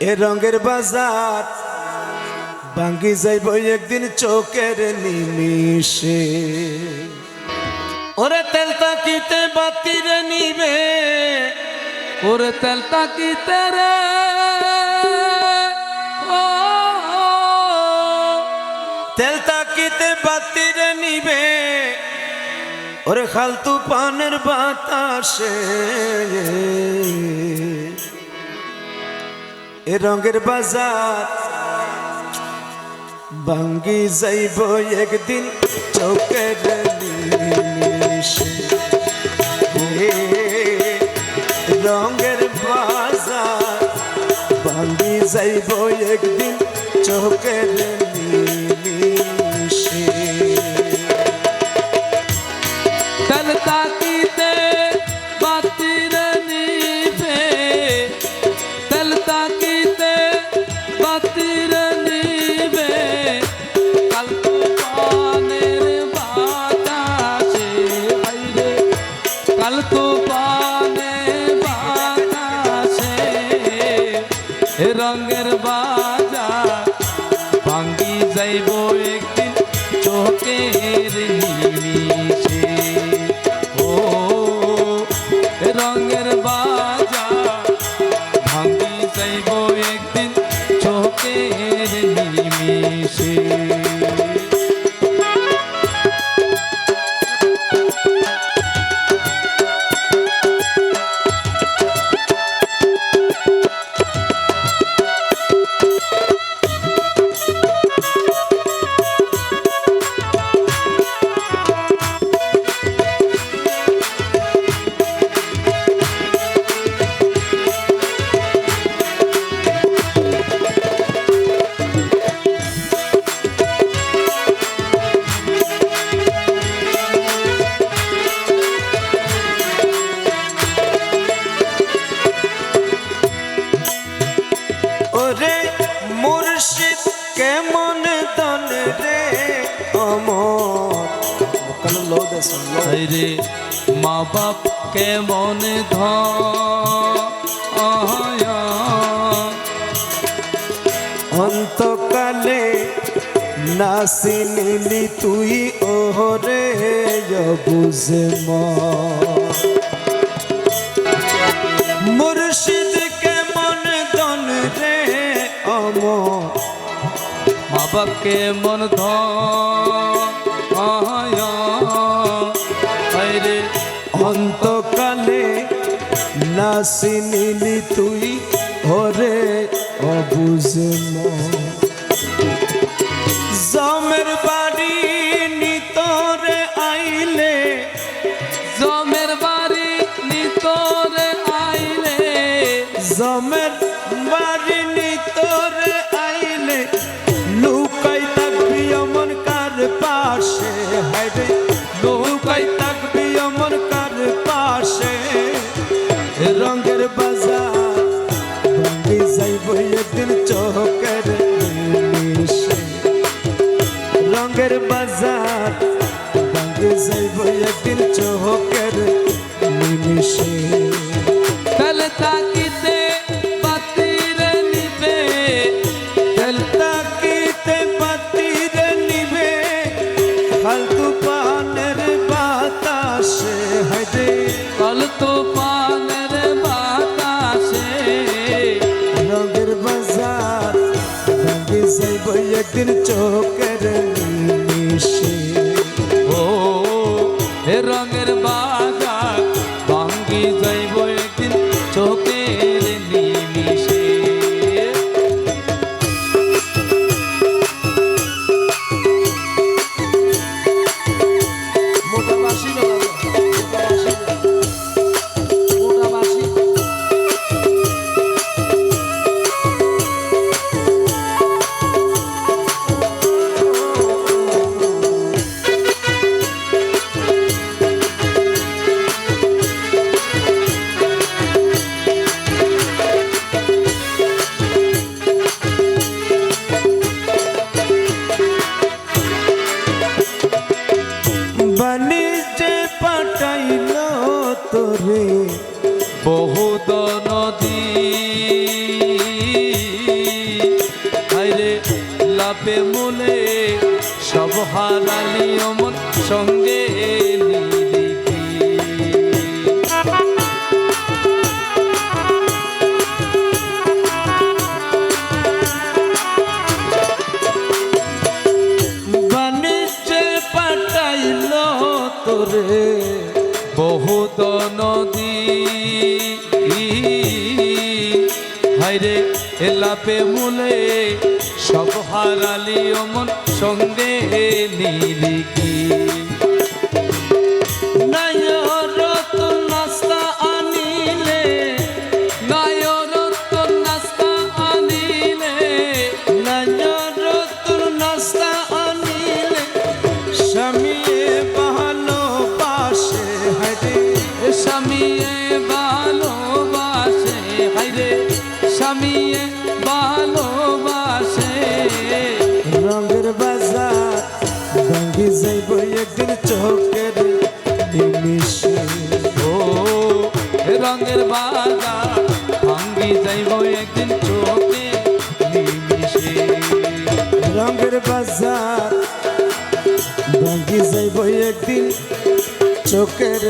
এ রঙের বাজার ভাঙ্গি যাইব একদিন চোখের নিমিশে ওরে তেল তাকিতে বাতিরে নিবে, ওরে তেল তাকিতে রে। তেল তাকিতে বাতিরে নিবে। ওরে খালতু পানের বাতাসে। এ রঙের বাজার, ভাঙ্গি যাইব একদিন নিমিষে রঙের বাজার, ভাঙ্গি যাইব একদিন চৌকের নিমিষে কাল পানে বাতাসে এ রঙের বাজার ভাঙ্গি যাইব একদিন চোখের রে মা বাপ কেমন ধয় অন্তকালে নাসি নিলি তুই, ওহরে বুঝে মুর্শিদ কেমন দন রে অমর। মা বাপ কেমন রে অন্তকালে নাসি নিলি তুই? ওরে অবুঝে জমের বাড়ি নিতরে আইলে জমের বাড়ি নিতরে আইলে। জমের বাড়ি নিতরে বাজার ভাঙ্গি যাইব একদিন চোখের নিমিষে তেল তাকিতে বাতির নিবে তেল তাকিতে বাতিরে নিবে ফালতু পানের বাতাসে হাইরে কল তুফানের বাতাসে রঙের বাজার ভাঙ্গি যাইব একদিন চোখের লাপে মূলে সব হারালি অমন সঙ্গে পাঠাইল তোরে বহুত নদী হাইরে এলাপে মূলে সব হারালি অমন সঙ্গে নিরিখি নায়রত নাস্তা আনিলে বাজার। ভাঙ্গি যাইব একদিন চোখের